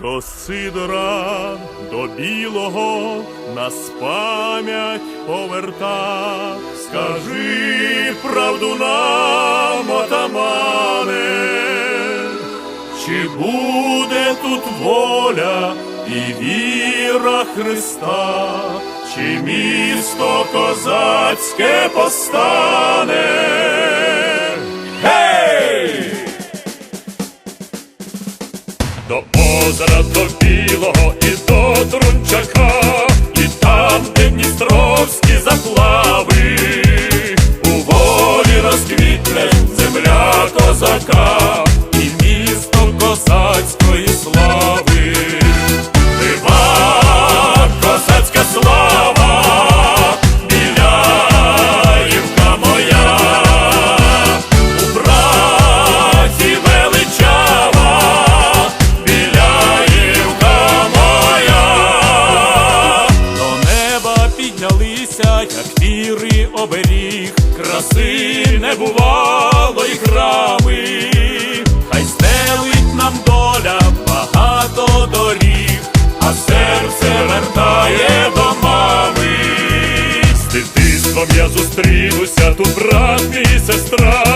До Сидора, до білого нас пам'ять поверта. Скажи правду нам, отамане, чи буде тут воля і віра Христа, чи місто козацьке постане? Озера, до білого і до Трунчака, і там, Дністровські заплави, у волі розквітне земля козака, і місто козацької неба як віри оберіг, краси не бувало й храми, хай стелить нам доля багато доріг, а серце вертає до мами. З дитинством я зустрінуся, тут брат і сестра,